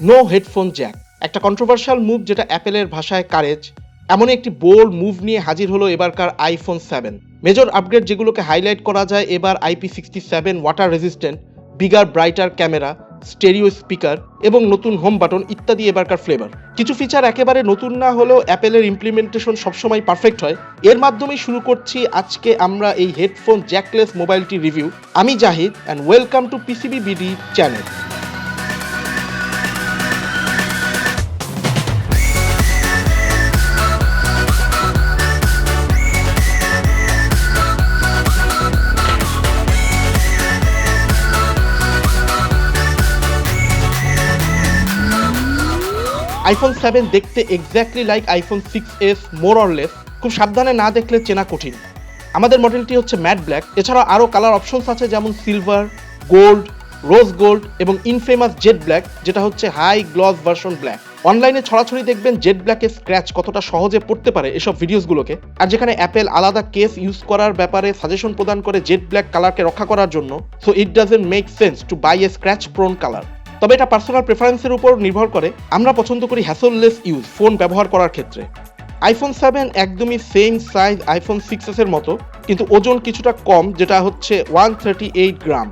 No headphone jack একটা controversial move যেটা অ্যাপেলের ভাষায় কারেজ এমন একটি বোল্ড মুভ নিয়ে হাজির হলো এবারকার আইফোন সেভেন মেজর আপগ্রেড যেগুলোকে হাইলাইট করা যায় এবার IP sixty seven water resistant bigger brighter camera stereo speaker এবং নতুন হোম বাটন ইত্যাদি এবারকার ফ্লেভার কিছু ফিচার একেবারে নতুন না হলেও অ্যাপেলের ইমপ্লিমেন্টেশন সবসময় পারফেক্ট হয়। এর মাধ্যমেই শুরু করছি আজকে আমরা এই হেডফোন জ্যাকলেস মোবাইলটি রিভিউ আমি Zahid and welcome to PCB BD channel iPhone seven দেখতে exactly like iPhone six S more or less খুব সাবধানে না দেখলে চেনা কঠিন। আমাদের মডেলটি হচ্ছে ম্যাট ব্ল্যাক এছাড়াও আরও কালার অপশনস আছে, যেমন সিলভার গোল্ড রোজ গোল্ড এবং ইনফেমাস জেড ব্ল্যাক যেটা হচ্ছে হাই গ্লস ভার্সন ব্ল্যাক অনলাইনে ছড়াছড়ি দেখবেন জেড ব্ল্যাকের স্ক্র্যাচ কতটা সহজে পড়তে পারে এসব ভিডিওসগুলোকে আর যেখানে অ্যাপেল আলাদা কেস ইউজ করার ব্যাপারে সাজেশন প্রদান করে জেড ব্ল্যাক কালারকে রক্ষা করার জন্য so it doesn't make sense to buy a scratch prone colour তবে এটা পার্সোনাল প্রেফারেন্সের উপর নির্ভর করে। আমরা পছন্দ করি হ্যাসললেস ইউজ ফোন ব্যবহার করার ক্ষেত্রে। আইফোন সেভেন একদমই সেম সাইজ আইফোন সিক্স এর মতো, কিন্তু ওজন কিছুটা কম, যেটা হচ্ছে ওয়ান থার্টি এইট গ্রাম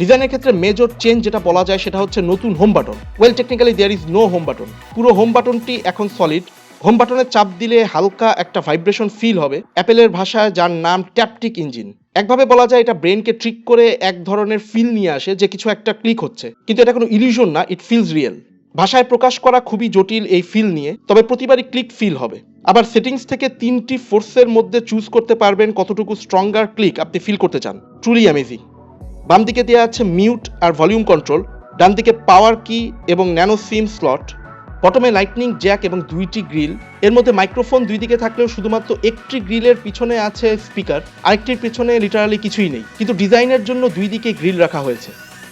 ডিজাইনের ক্ষেত্রে মেজর চেঞ্জ যেটা বলা যায় সেটা হচ্ছে নতুন home button well technically there is no home button পুরো হোম বাটনটি এখন সলিড হোম বাটনে চাপ দিলে হালকা একটা ভাইব্রেশন ফিল হবে। অ্যাপেলের ভাষায় যার নাম ট্যাপটিক ইঞ্জিন একভাবে বলা যায়, এটা ব্রেনকে ট্রিক করে এক ধরনের ফিল নিয়ে আসে যে কিছু একটা ক্লিক হচ্ছে। কিন্তু এটা কোনো ইলিউশন না ইট ফিলস রিয়েল ভাষায় প্রকাশ করা খুবই জটিল এই ফিল নিয়ে, তবে প্রতিবারই ক্লিক ফিল হবে। আবার সেটিংস থেকে তিনটি ফোর্সের মধ্যে চুজ করতে পারবেন কতটুকু স্ট্রঙ্গার ক্লিক আপনি ফিল করতে চান। ট্রুলি অ্যামেজিং বাম দিকে দেওয়া আছে মিউট আর ভলিউম কন্ট্রোল ডান দিকে পাওয়ার কি এবং ন্যানো সিম স্লট বটমে লাইটনিং জ্যাক এবং দুইটি গ্রিল এর মধ্যে মাইক্রোফোন দুই দিকে থাকলেও শুধুমাত্র একটি গ্রিলের পিছনে আছে স্পিকার আরেকটির পিছনে লিটারালি কিছুই নেই। কিন্তু ডিজাইনের জন্য দুই দিকে গ্রিল রাখা হয়েছে।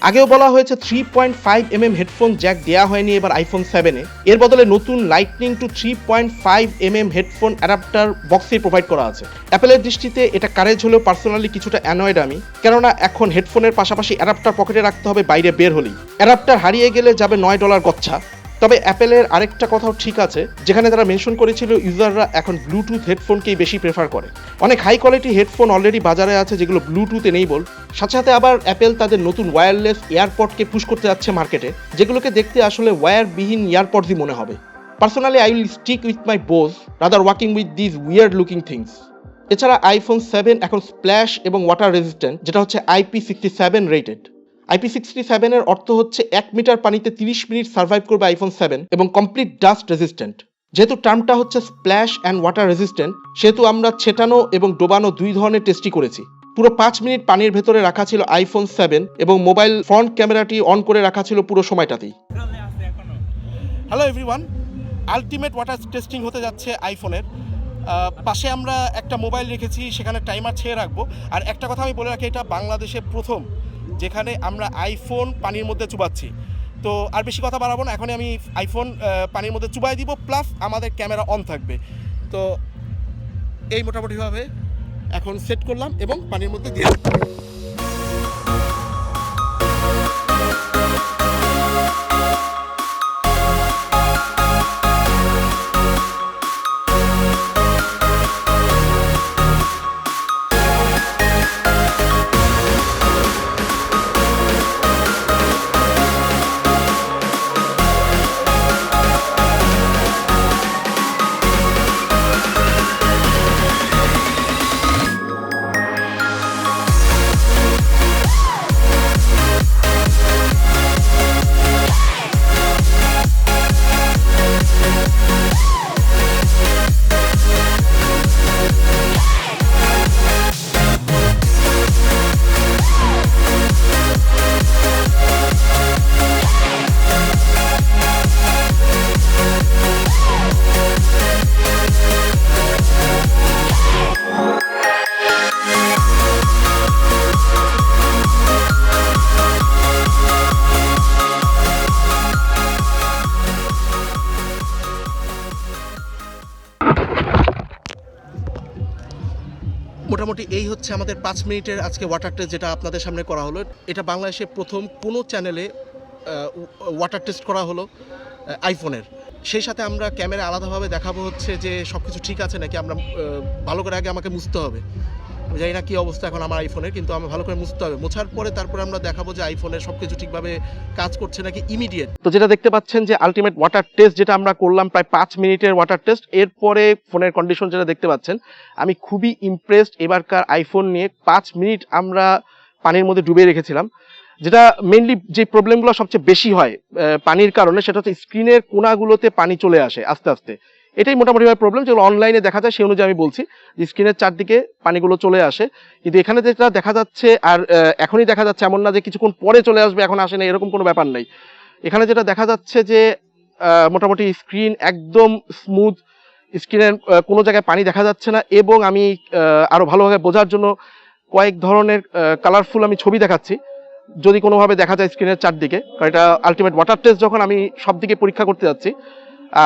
আগেও বলা হয়েছে three point five M M headphone jack দেওয়া হয়নি এবার আইফোন সেভেনে এর বদলে নতুন lightning to three point five M M headphone adapter বক্সে প্রোভাইড করা আছে। অ্যাপেলের দৃষ্টিতে এটা কারেজ হলেও পার্সোনালি কিছুটা অ্যানয়েড আমি। কেননা এখন হেডফোনের পাশাপাশি অ্যাডাপ্টার পকেটে রাখতে হবে বাইরে বের হলেই। অ্যাডাপ্টার হারিয়ে গেলে যাবে নয় ডলার গচ্ছা। তবে অ্যাপেলের আরেকটা কথাও ঠিক আছে, যেখানে তারা মেনশন করেছিল ইউজাররা এখন ব্লুটুথ হেডফোনকেই বেশি প্রেফার করে। অনেক হাই কোয়ালিটি হেডফোন অলরেডি বাজারে আছে যেগুলো ব্লুটুথ এনেবল সাথে সাথে আবার অ্যাপেল তাদের নতুন ওয়্যারলেস এয়ারপডকে পুশ করতে যাচ্ছে মার্কেটে যেগুলোকে দেখতে আসলে ওয়্যারবিহীন ইয়ারপডসই মনে হবে। Personally I will stick with my Bose rather walking with this weird looking things এছাড়া আইফোন সেভেন এখন স্প্ল্যাশ এবং ওয়াটার রেজিস্ট্যান্ট যেটা হচ্ছে IP sixty seven rated IP sixty সেভেনের অর্থ হচ্ছে এক মিটার পানিতে তিরিশ মিনিট সার্ভাইভ করবে আইফোন সেভেন এবং কমপ্লিট ডাস্ট রেজিস্ট্যান্ট যেহেতু টার্মটা হচ্ছে স্প্ল্যাশ অ্যান্ড ওয়াটার রেজিস্ট্যান্ট সেহেতু আমরা ছেটানো এবং ডোবানো দুই ধরনের টেস্টই করেছি। পুরো পাঁচ মিনিট পানির ভেতরে রাখা ছিল আইফোন সেভেন এবং মোবাইল ফ্রন্ট ক্যামেরাটি অন করে রাখা ছিল পুরো সময়টাতেই। Hello everyone ultimate water testing হতে যাচ্ছে আইফোনের পাশে আমরা একটা মোবাইল রেখেছি, সেখানে টাইমার ছেড়ে রাখব। আর একটা কথা আমি বলে রাখি, এটা বাংলাদেশে প্রথম। যেখানে আমরা আইফোন পানির মধ্যে চুবাচ্ছি। তো আর বেশি কথা বাড়াবো না, এখনই আমি আইফোন পানির মধ্যে চুবাই দিব প্লাস আমাদের ক্যামেরা অন থাকবে। তো এই মোটামুটিভাবে এখন সেট করলাম এবং পানির মধ্যে দিয়ে মোটামুটি এই হচ্ছে আমাদের পাঁচ মিনিটের আজকে ওয়াটার টেস্ট যেটা আপনাদের সামনে করা হলো। এটা বাংলাদেশের প্রথম কোনো চ্যানেলে ওয়াটার টেস্ট করা হলো আইফোনের সেই সাথে আমরা ক্যামেরা আলাদাভাবে দেখাবো হচ্ছে যে সব কিছু ঠিক আছে নাকি আমরা ভালো করে আগে আমাকে মুছতে হবে। জানি না কী অবস্থা এখন আমার আইফোনের কিন্তু আমার ভালো করে মুছতে হবে। মোছার পরে তারপরে আমরা দেখাবো যে আইফোনের সব কিছু ঠিকভাবে কাজ করছে নাকি ইমিডিয়েট তো যেটা দেখতে পাচ্ছেন যে আলটিমেট ওয়াটার টেস্ট যেটা আমরা করলাম প্রায় পাঁচ মিনিটের ওয়াটার টেস্ট এরপরে ফোনের কন্ডিশন যেটা দেখতে পাচ্ছেন, আমি খুবই ইমপ্রেসড এবারকার আইফোন নিয়ে পাঁচ মিনিট আমরা পানির মধ্যে ডুবে রেখেছিলাম। যেটা মেনলি যে প্রবলেমগুলো সবচেয়ে বেশি হয় পানির কারণে, সেটা হচ্ছে স্ক্রিনের কোনাগুলোতে পানি চলে আসে আস্তে আস্তে। এটাই মোটামুটিভাবে প্রবলেম যেগুলো অনলাইনে দেখা যায়, সেই অনুযায়ী আমি বলছি। যে স্ক্রিনের চারদিকে পানিগুলো চলে আসে। কিন্তু এখানে যেটা দেখা যাচ্ছে, আর এখনই দেখা যাচ্ছে এমন না যে কিছুক্ষণ পরে চলে আসবে, এখন আসে না, এরকম কোনো ব্যাপার নেই। এখানে যেটা দেখা যাচ্ছে যে মোটামুটি স্ক্রিন একদম স্মুথ স্ক্রিনের কোনো জায়গায় পানি দেখা যাচ্ছে না, এবং আমি আরও ভালোভাবে বোঝার জন্য কয়েক ধরনের কালারফুল আমি ছবি দেখাচ্ছি। যদি কোনোভাবে দেখা যায় স্ক্রিনের চারদিকে, কারণ এটা আলটিমেট ওয়াটার টেস্ট যখন আমি সব দিকে পরীক্ষা করতে যাচ্ছি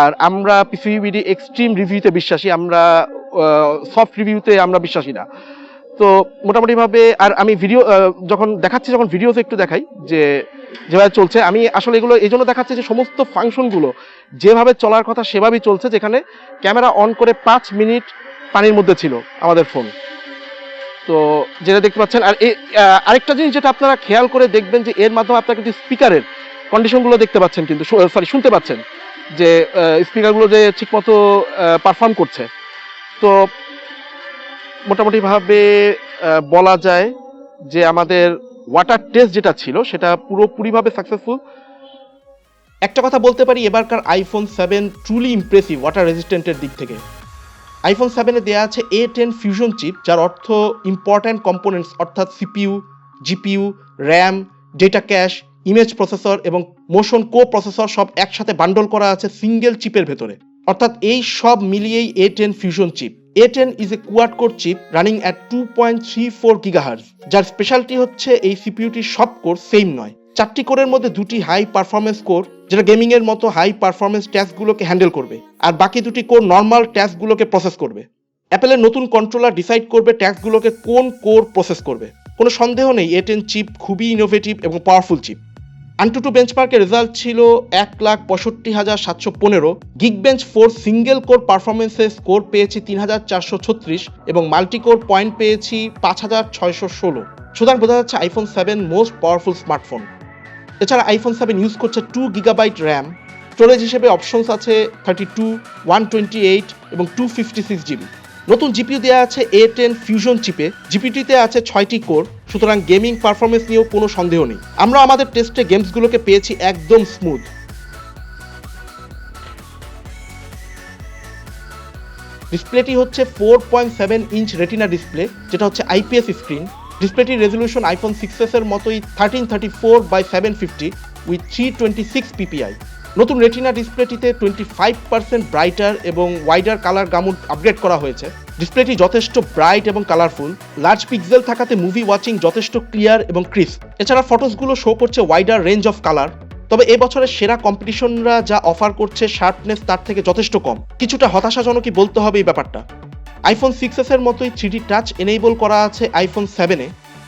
আর আমরা পিসিবিডি এক্সট্রিম রিভিউতে বিশ্বাসী, আমরা সফট রিভিউতে আমরা বিশ্বাসী না। তো মোটামুটিভাবে, আর আমি ভিডিও যখন দেখাচ্ছি, যখন ভিডিওতে একটু দেখাই, যে, যেভাবে চলছে, আমি আসলে এগুলো, এই জন্য দেখাচ্ছি যে সমস্ত ফাংশনগুলো যেভাবে চলার কথা, সেভাবেই চলছে, যেখানে ক্যামেরা অন করে পাঁচ মিনিট পানির মধ্যে ছিল আমাদের ফোন তো যেটা দেখতে পাচ্ছেন, আর এই আরেকটা জিনিস যেটা আপনারা খেয়াল করে দেখবেন যে এর মাধ্যমে আপনারা কিন্তু স্পিকারের কন্ডিশনগুলো দেখতে পাচ্ছেন কিন্তু সরি শুনতে পাচ্ছেন। যে স্পিকারগুলো যে ঠিকমতো পারফর্ম করছে। তো মোটামুটিভাবে বলা যায় যে আমাদের ওয়াটার টেস্ট যেটা ছিল, সেটা পুরোপুরিভাবে সাকসেসফুল একটা কথা বলতে পারি, এবারকার iPhone seven truly impressive water রেজিস্ট্যান্টের দিক থেকে। আইফোন সেভেনে দেওয়া আছে এ টেন ফিউশন চিপ যার অর্থ ইম্পর্ট্যান্ট কম্পোনেন্টস অর্থাৎ CPU GPU RAM data cache image processor এবং মোশন কো প্রসেসর সব একসাথে বান্ডল করা আছে সিঙ্গেল চিপের ভেতরে। অর্থাৎ এই সব মিলিয়েই A ten fusion chip A ten is a quad core chip running at two point three four gigahertz যার স্পেশালিটি হচ্ছে এই সিপিইউটির সব কোর সেম নয়। চারটি কোরের মধ্যে দুটি হাই পারফরমেন্স কোর যেটা গেমিং এর মতো হাই পারফরমেন্স ট্যাস্কগুলোকে হ্যান্ডেল করবে, আর বাকি দুটি কোর নর্মাল ট্যাস্কগুলোকে প্রসেস করবে। অ্যাপেলের নতুন কন্ট্রোলার ডিসাইড করবে ট্যাক্সগুলোকে কোন কোর প্রসেস করবে। কোনো সন্দেহ নেই এ টেন চিপ খুবই ইনোভেটিভ এবং পাওয়ারফুল চিপ আন্টুটু বেঞ্চমার্কের রেজাল্ট ছিল এক লাখ পঁয়ষট্টি হাজার সাতশো পনেরো। Geek bench four single core পারফরমেন্সে score পেয়েছি তিন হাজার চারশো ছত্রিশ এবং মাল্টি কোর পয়েন্ট পেয়েছি পাঁচ হাজার ছয়শো ষোলো। সুতরাং বোঝা যাচ্ছে iPhone seven most powerful smartphone এছাড়া আইফোন সেভেন ইউজ করছে টু গিগাবাইট র্যাম স্টোরেজ হিসেবে অপশনস আছে thirty two one twenty eight এবং টু ফিফটি সিক্স জিবি নতুন জিপিউ দেওয়া আছে এ টেন ফিউশন চিপে জিপিটিতে আছে ছয়টি কোর সুতরাং গেমিং পারফরমেন্স নিয়েও কোনো সন্দেহ নেই। আমরা আমাদের টেস্টে গেমসগুলোকে পেয়েছি একদম স্মুথ ডিসপ্লেটি হচ্ছে four point seven inch retina display যেটা হচ্ছে আইপিএস স্ক্রিন ডিসপ্লেটির রেজলিউশন আইফোন সিক্স এর মতোই thirteen thirty four by seven fifty with three twenty six PPI নতুন রেটিনা ডিসপ্লেটিতে টোয়েন্টি ফাইভ পার্সেন্ট ব্রাইটার এবং ওয়াইডার কালার গামুট আপগ্রেড করা হয়েছে। ডিসপ্লেটি যথেষ্ট ব্রাইট এবং কালারফুল লার্জ পিক্সেল থাকাতে মুভি ওয়াচিং যথেষ্ট ক্লিয়ার এবং ক্রিস্প এছাড়া ফটোসগুলো শো করছে ওয়াইডার রেঞ্জ অফ কালার তবে এবছরের সেরা কম্পিটিশনরা যা অফার করছে শার্পনেস তার থেকে যথেষ্ট কম। কিছুটা হতাশাজনকই বলতে হবে এই ব্যাপারটা। আইফোন সিক্স এর মতোই থ্রিডি টাচ এনেবল করা আছে আইফোন সেভেনে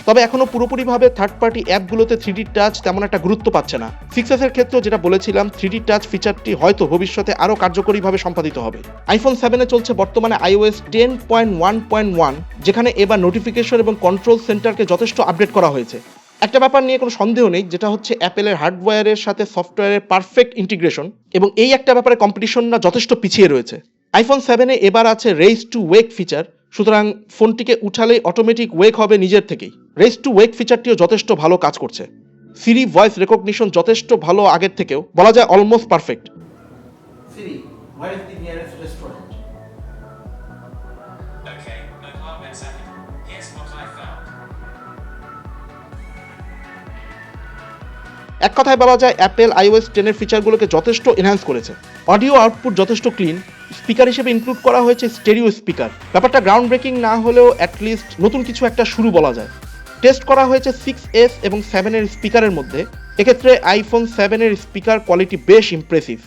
তবে এখনও পুরোপুরিভাবে থার্ড পার্টি অ্যাপগুলোতে থ্রিডি টাচ তেমন একটা গুরুত্ব পাচ্ছে না। সিক্স এর যেটা বলেছিলাম থ্রিডি টাচ ফিচারটি হয়তো ভবিষ্যতে আরও কার্যকরীভাবে সম্পাদিত হবে। আইফোন সেভেনে চলছে বর্তমানে iOS ten point one point one যেখানে এবার নোটিফিকেশন এবং কন্ট্রোল সেন্টারকে যথেষ্ট আপডেট করা হয়েছে। একটা ব্যাপার নিয়ে কোনো সন্দেহ নেই, যেটা হচ্ছে অ্যাপেলের হার্ডওয়্যারের সাথে সফটওয়্যারের পারফেক্ট ইন্টিগ্রেশন এবং এই একটা ব্যাপারে কম্পিটিশনরা যথেষ্ট পিছিয়ে রয়েছে। আইফোন সেভেনে এবার আছে রেইস টু ওয়েক ফিচার সুতরাং ফোনটিকে উঠালেই অটোমেটিক ওয়েক হবে নিজের থেকেই। রেইস টু ওয়েক ফিচারটিও যথেষ্ট ভালো কাজ করছে। সিরি ভয়েস রেকগনিশন যথেষ্ট ভালো আগের থেকেও বলা যায় অলমোস্ট পারফেক্ট. এক কথায় বলা যায় অ্যাপেল আইওএস টেনের ফিচারগুলোকে যথেষ্ট এনহ্যান্স করেছে। অডিও আউটপুট যথেষ্ট ক্লিন স্পিকার হিসেবে ইনক্লুড করা হয়েছে স্টেরিও স্পিকার ব্যাপারটা গ্রাউন্ড ব্রেকিং না হলেও অ্যাটলিস্ট নতুন কিছু একটা শুরু বলা যায়। টেস্ট করা হয়েছে সিক্স এস এবং সেভেনের স্পিকারের মধ্যে। এক্ষেত্রে আইফোন সেভেনের স্পিকার কোয়ালিটি বেশ ইমপ্রেসিভ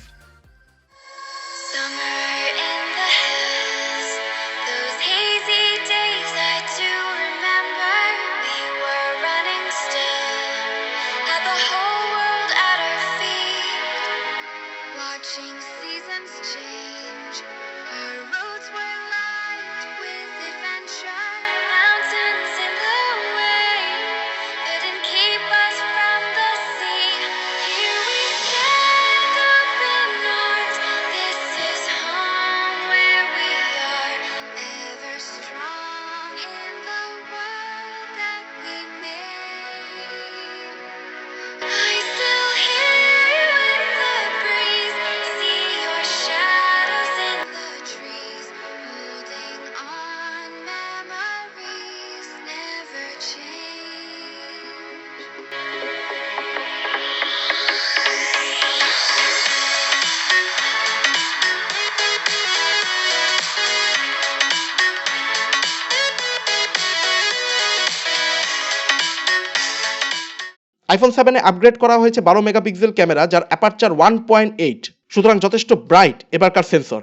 আইফোন সেভেনে আপগ্রেড করা হয়েছে বারো মেগাপিক্সেল ক্যামেরা, যার অ্যাপারচার ওয়ান পয়েন্ট এইট সুতরাং যথেষ্ট ব্রাইট এবারকার সেন্সর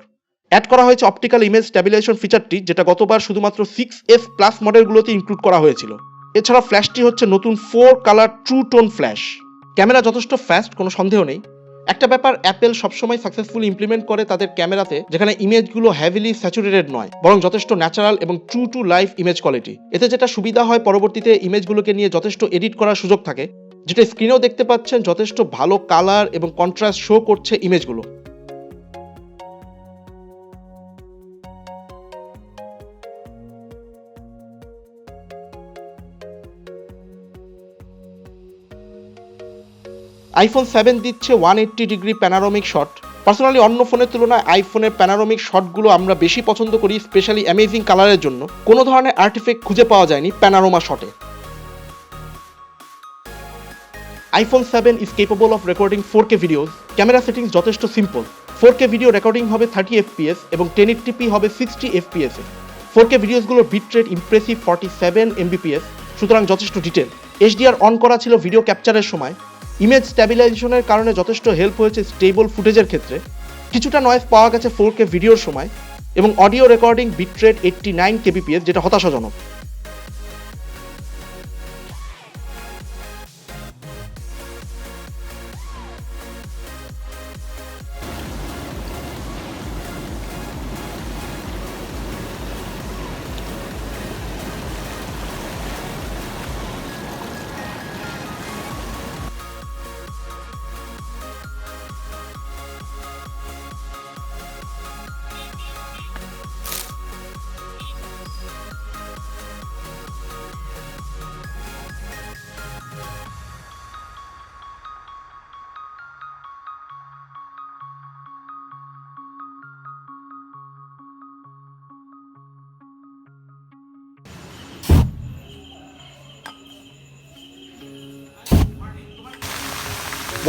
অ্যাড করা হয়েছে অপটিক্যাল ইমেজ স্ট্যাবিলাইজেশন ফিচারটি যেটা গতবার শুধুমাত্র সিক্স এস প্লাস মডেলগুলোতে ইনক্লুড করা হয়েছিল। এছাড়া ফ্ল্যাশটি হচ্ছে নতুন four colour true tone flash camera যথেষ্ট ফাস্ট কোনো সন্দেহ নেই। একটা ব্যাপার অ্যাপেল সবসময় সাকসেসফুল ইমপ্লিমেন্ট করে তাদের ক্যামেরাতে, যেখানে ইমেজগুলো হ্যাভিলি স্যাচুরেটেড নয়, বরং যথেষ্ট ন্যাচারাল এবং true to life image quality এতে যেটা সুবিধা হয়, পরবর্তীতে ইমেজগুলোকে নিয়ে যথেষ্ট এডিট করার সুযোগ থাকে। যেটা স্ক্রিনেও দেখতে পাচ্ছেন, যথেষ্ট ভালো কালার এবং কন্ট্রাস্ট শো করছে ইমেজগুলো আইফোন সেভেন দিচ্ছে one eighty degree panoramic shot personally অন্য ফোনের তুলনায় আইফোনের প্যানারোমিক শটগুলো আমরা বেশি পছন্দ করি স্পেশালি অ্যামেজিং কালারের জন্য। কোনো ধরনের আর্টিফেক্ট খুঁজে পাওয়া যায়নি প্যানারোমা শটে iPhone seven is capable of recording four K videos camera settings যথেষ্ট simple four K video recording হবে থার্টি এফপিএস এবং টেন টিপি হবে সিক্সটি এফপিএস এ। Four K ভিডিওসগুলোর bit impressive forty seven Mbps সুতরাং যথেষ্ট ডিটেল এইচডিআর অন করা ছিল video ক্যাপচারের সময়। ইমেজ স্ট্যাবিলাইজেশনের কারণে যথেষ্ট হেল্প হয়েছে স্টেবল ফুটেজের ক্ষেত্রে। কিছুটা নয়েজ পাওয়া গেছে ফোর কে ভিডিওর সময় এবং audio recording bit rate eighty nine kbps যেটা হতাশাজনক।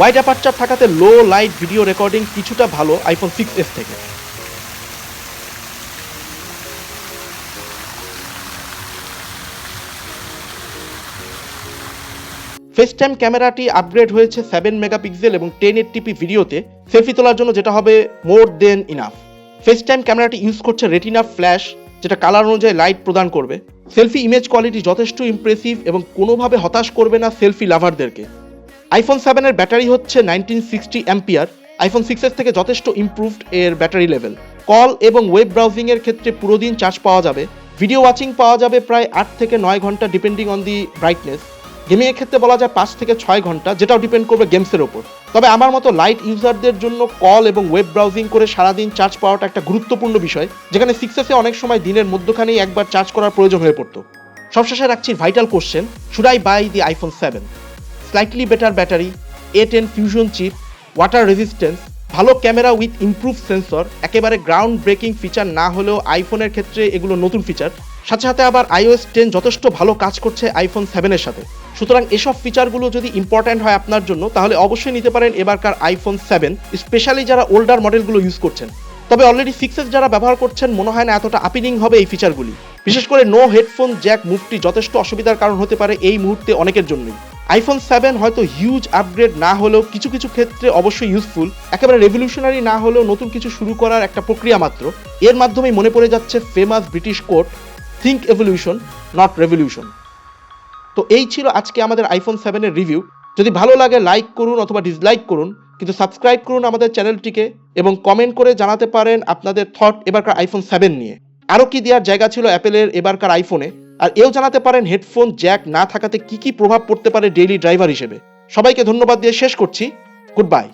ওয়াইড অ্যাপারচার থাকাতে লো লাইট ভিডিও রেকর্ডিং কিছুটা ভালো আইফোন সিক্স এস থেকে। ফেস টাইম ক্যামেরাটি আপগ্রেড হয়েছে সেভেন মেগাপিক্সেল এবং টেন এইট টিপি ভিডিওতে সেলফি তোলার জন্য যেটা হবে more than enough FaceTime ক্যামেরাটি ইউজ করছে রেটিনা ফ্ল্যাশ যেটা কালার অনুযায়ী লাইট প্রদান করবে। সেলফি ইমেজ কোয়ালিটি যথেষ্ট ইমপ্রেসিভ এবং কোনোভাবে হতাশ করবে না সেলফি লাভারদেরকে আইফোন সেভেনের ব্যাটারি হচ্ছে নাইনটিন সিক্সটি অ্যাম্পিয়ার আইফোন সিক্সের থেকে যথেষ্ট ইমপ্রুভড এর ব্যাটারি লেভেল কল এবং ওয়েব ব্রাউজিংয়ের ক্ষেত্রে পুরো দিন চার্জ পাওয়া যাবে। ভিডিও ওয়াচিং পাওয়া যাবে প্রায় আট থেকে নয় ঘণ্টা ডিপেন্ডিং অন দি ব্রাইটনেস গেমিংয়ের ক্ষেত্রে বলা যায় পাঁচ থেকে ছয় ঘণ্টা, যেটাও ডিপেন্ড করবে গেমসের ওপর তবে আমার মতো লাইট ইউজারদের জন্য কল এবং ওয়েব ব্রাউজিং করে সারাদিন চার্জ পাওয়াটা একটা গুরুত্বপূর্ণ বিষয়, যেখানে সিক্সেসে অনেক সময় দিনের মধ্যখানেই একবার চার্জ করার প্রয়োজন হয়ে পড়তো। সবশেষে রাখছি vital question should I buy the iPhone seven slightly better battery A ten fusion chip water resistance ভালো ক্যামেরা উইথ ইমপ্রুভ সেন্সর একেবারে গ্রাউন্ড ব্রেকিং ফিচার না হলেও আইফোনের ক্ষেত্রে এগুলো নতুন ফিচার সাথে সাথে আবার আইওএস টেন যথেষ্ট ভালো কাজ করছে আইফোন সেভেনের সাথে। সুতরাং এসব ফিচারগুলো যদি ইম্পর্ট্যান্ট হয় আপনার জন্য, তাহলে অবশ্যই নিতে পারেন এবারকার আইফোন সেভেন স্পেশালি যারা ওল্ডার মডেলগুলো ইউজ করছেন। তবে অলরেডি সিক্সেস যারা ব্যবহার করছেন, মনে হয় না এতটা আপিলিং হবে এই ফিচারগুলি বিশেষ করে নো হেডফোন জ্যাক মুভটি যথেষ্ট অসুবিধার কারণ হতে পারে এই মুহূর্তে অনেকের জন্যই। আইফোন সেভেন হয়তো হিউজ আপগ্রেড না হলেও কিছু কিছু ক্ষেত্রে অবশ্যই ইউজফুল একেবারে রেভলিউশনারি না হলেও নতুন কিছু শুরু করার একটা প্রক্রিয়া মাত্র। এর মাধ্যমেই মনে পড়ে যাচ্ছে famous British quote think evolution not revolution তো এই ছিল আজকে আমাদের আইফোন সেভেনের রিভিউ যদি ভালো লাগে লাইক করুন অথবা ডিসলাইক করুন, কিন্তু সাবস্ক্রাইব করুন আমাদের চ্যানেলটিকে এবং কমেন্ট করে জানাতে পারেন আপনাদের থট এবারকার আইফোন সেভেন নিয়ে। আরও কি দেওয়ার জায়গা ছিল অ্যাপেলের এবারকার আইফোনে আর এও জানাতে পারেন হেডফোন জ্যাক না থাকাতে কি কি প্রভাব পড়তে পারে ডেইলি ড্রাইভার হিসেবে। সবাইকে ধন্যবাদ দিয়ে শেষ করছি। Good bye